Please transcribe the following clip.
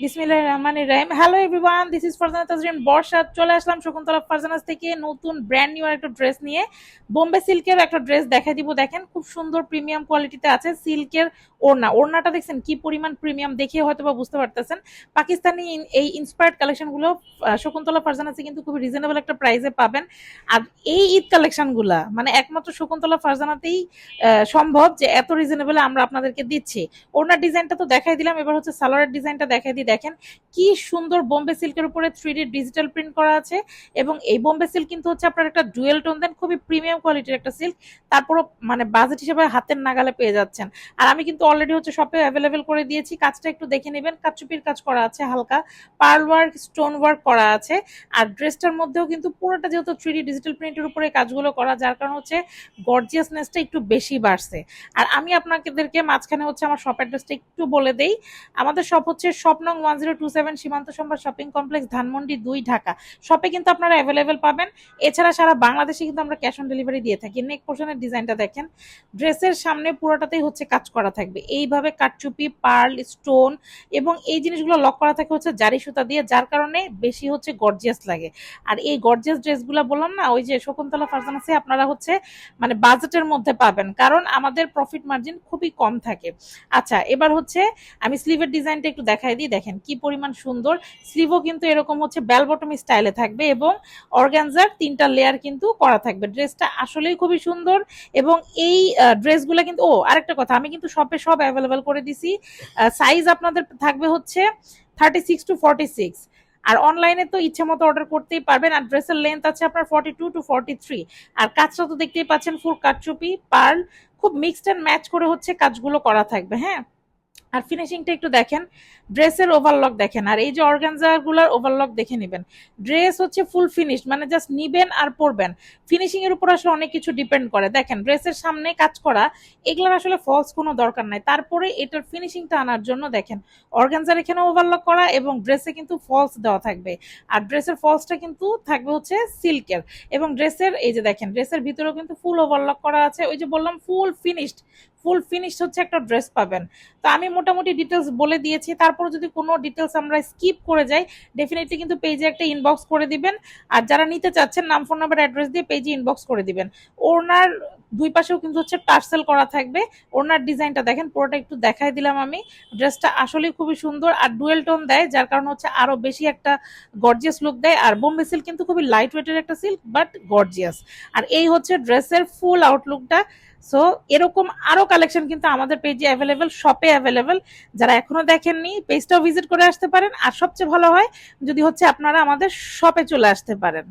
বিসমিল্লাহির রহমানির রহিম। Hello everyone this is Farzana Tajrin Barsha চলে আসলাম শকুন্তলা ফারজানাস থেকে নতুন ব্র্যান্ড নিউ একটা ড্রেস নিয়ে। বোম্বে সিল্কের একটা ড্রেস দেখাই দিব। দেখেন, খুব সুন্দর প্রিমিয়াম কোয়ালিটিতে আছে। সিল্কের ওড়না, ওড়নাটা দেখছেন কি পরিমাণ প্রিমিয়াম দেখে হয়তো বা বুঝতে পারতেছেন। পাকিস্তানি এই ইন্সপায়ার্ড কালেকশনগুলো শকুন্তলা ফারজানাসে কিন্তু খুব রিজনেবল একটা প্রাইসে পাবেন। আর এই ঈদ কালেকশনগুলা মানে একমাত্র শকুন্তলা, ফারজানাতেই সম্ভব যে এত রিজনেবলে আমরা আপনাদেরকে দিচ্ছি। ওড়নার ডিজাইনটা তো দেখাই দিলাম, এবার হচ্ছে সালোয়ারের ডিজাইনটা দেখাই দিই দেখেন কি সুন্দর বোম্বে সিল্কের উপরে থ্রি ডি ডিজিটাল প্রিন্ট করা আছে। এবং এই বোম্বে সিল্ক কিন্তু হচ্ছে আপনার একটা ডুয়েল টোন দেন, খুবই প্রিমিয়াম কোয়ালিটির একটা সিল্ক তারপরও মানে বাজেট হিসেবে হাতের নাগালে পেয়ে যাচ্ছেন। আর আমি কিন্তু অলরেডি হচ্ছে শপে অ্যাভেলেবেল করে দিয়েছি। কাজটা একটু দেখে নেবেন। কাচুপির কাজ করা আছে হালকা। পার্ল ওয়ার্ক স্টোন ওয়ার্ক করা আছে। আর ড্রেসটার মধ্যেও কিন্তু পুরোটা যেহেতু থ্রি ডিজিটাল প্রিন্টের উপরে কাজগুলো করা, যার কারণে হচ্ছে গর্জিয়াসনেসটা একটু বেশি বাড়ছে। আর আমি আপনাদেরকে মাঝখানে হচ্ছে আমার শপ অ্যাড্রেসটা একটু বলে দেই। আমাদের শপ হচ্ছে শপ নং ওয়ান জিরো টু সেভেন সীমান্ত সম্ভার শপিং কমপ্লেক্স ধানমন্ডি দুই, ঢাকা। শপে কিন্তু আপনারা অ্যাভেলেবেল পাবেন। এছাড়া সারা বাংলাদেশে কিন্তু আমরা ক্যাশ অন ডেলিভারি দিয়ে থাকি। নেক পোর্শনের ডিজাইনটা দেখেন। ড্রেসের সামনে পুরোটাতেই হচ্ছে কাজ করা থাকবে। এইভাবে কাটচুপি পার্ল, স্টোন এবং এই জিনিসগুলো লক করা থাকে হচ্ছে জারি সুতা দিয়ে, যার কারণে বেশি হচ্ছে গর্জিয়াস লাগে। আর এই গর্জিয়াস ড্রেসগুলো বললাম না, ওই যে শকুন্তলা ফার্জানাসে আপনারা হচ্ছে মানে বাজেটের মধ্যে পাবেন, কারণ আমাদের প্রফিট মার্জিন খুবই কম থাকে। আচ্ছা এবার হচ্ছে আমি স্লিভের ডিজাইনটা একটু দেখাই দিই, দেখেন কি পরিমাণ সুন্দর। স্লিভও কিন্তু এরকম হচ্ছে বেল বটম স্টাইলে থাকবে এবং অর্গানজার তিনটা লেয়ার কিন্তু করা থাকবে। ড্রেসটা আসলেই খুবই সুন্দর এবং এই ড্রেসগুলো কিন্তু, ও, আরেকটা কথা, আমি কিন্তু শপে সব অ্যাভেলেবেল করে দিছি। সাইজ আপনাদের থাকবে হচ্ছে thirty six to forty six আর অনলাইনে তো ইচ্ছে মতো অর্ডার করতেই পারবেন। আর ড্রেসের লেন্থ আছে আপনার forty two to forty three আর কাজটা তো দেখতেই পাচ্ছেন ফুল কাটচুপি পার্ল খুব মিক্সড অ্যান্ড ম্যাচ করে হচ্ছে কাজগুলো করা থাকবে হ্যাঁ? আর ফিনিশিংটা একটু দেখেন ড্রেসের ওভারলক দেখেন, আর এই যে অর্গানজারগুলার ওভারলক দেখে নেবেন। ড্রেস হচ্ছে ফুল ফিনিশ মানে জাস্ট নিবেন আর পরবেন। ফিনিশিং এর উপর আসলে অনেক কিছু ডিপেন্ড করে। দেখেন ড্রেসের সামনে কাজ করা, এগুলোর আসলে ফলস কোনো দরকার নাই। তারপরে এটার ফিনিশিংটা আনার জন্য দেখেন অর্গানজার এখানে ওভারলক করা এবং ড্রেসে কিন্তু ফলস দেওয়া থাকবে। আর ড্রেসের ফলসটা কিন্তু থাকবে হচ্ছে সিল্কের এবং ড্রেসের এই যে দেখেন ড্রেসের ভিতরেও কিন্তু ফুল ওভারলক করা আছে। ওই যে বললাম ফুল ফিনিশড ফুল ফিনিশড হচ্ছে একটা ড্রেস পাবেন। তো আমি মোটামুটি ডিটেলস বলে দিয়েছি। তারপর যদি কোনো ডিটেলস আমরা স্কিপ করে যাই ডেফিনেটলি কিন্তু পেজে একটা ইনবক্স করে দিবেন। আর যারা নিতে চাচ্ছেন, নাম ফোন নাম্বার অ্যাড্রেস দিয়ে পেজে ইনবক্স করে দিবেন। ওনার দুই পাশেও কিন্তু হচ্ছে টার্সেল করা থাকবে। ওনার ডিজাইনটা দেখেন, পুরোটা একটু দেখাই দিলাম আমি। ড্রেসটা আসলেই খুবই সুন্দর আর ডুয়েল টোন দেয়, যার কারণে হচ্ছে আরও বেশি একটা গর্জিয়াস লুক দেয়। আর বোম্বে সিল্ক কিন্তু খুবই লাইট ওয়েটের একটা সিল্ক বাট গর্জিয়াস আর এই হচ্ছে ড্রেসের ফুল আউটলুকটা সো এরকম আরও কালেকশন কিন্তু আমাদের পেজে অ্যাভেলেবেল শপে অ্যাভেলেবেল যারা এখনও দেখেননি পেজটাও ভিজিট করে আসতে পারেন। আর সবচেয়ে ভালো হয়, যদি হচ্ছে আপনারা আমাদের শপে চলে আসতে পারেন।